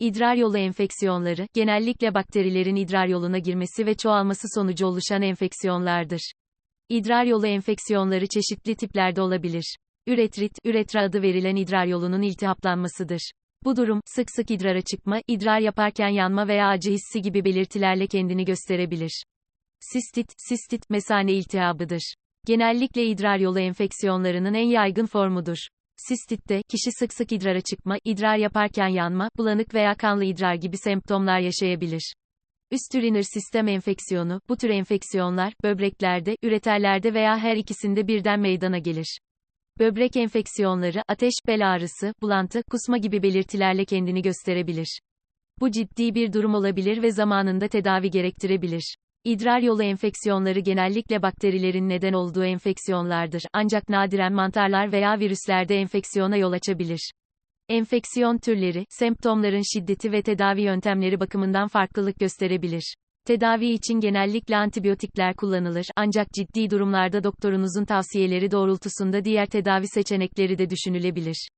İdrar yolu enfeksiyonları, genellikle bakterilerin idrar yoluna girmesi ve çoğalması sonucu oluşan enfeksiyonlardır. İdrar yolu enfeksiyonları çeşitli tiplerde olabilir. Üretrit, üretra adı verilen idrar yolunun iltihaplanmasıdır. Bu durum, sık sık idrara çıkma, idrar yaparken yanma veya acı hissi gibi belirtilerle kendini gösterebilir. Sistit, sistit, mesane iltihabıdır. Genellikle idrar yolu enfeksiyonlarının en yaygın formudur. Sistitte, kişi sık sık idrara çıkma, idrar yaparken yanma, bulanık veya kanlı idrar gibi semptomlar yaşayabilir. Üst üriner sistem enfeksiyonu, bu tür enfeksiyonlar, böbreklerde, üreterlerde veya her ikisinde birden meydana gelir. Böbrek enfeksiyonları, ateş, bel ağrısı, bulantı, kusma gibi belirtilerle kendini gösterebilir. Bu ciddi bir durum olabilir ve zamanında tedavi gerektirebilir. İdrar yolu enfeksiyonları genellikle bakterilerin neden olduğu enfeksiyonlardır, ancak nadiren mantarlar veya virüslerde enfeksiyona yol açabilir. Enfeksiyon türleri, semptomların şiddeti ve tedavi yöntemleri bakımından farklılık gösterebilir. Tedavi için genellikle antibiyotikler kullanılır, ancak ciddi durumlarda doktorunuzun tavsiyeleri doğrultusunda diğer tedavi seçenekleri de düşünülebilir.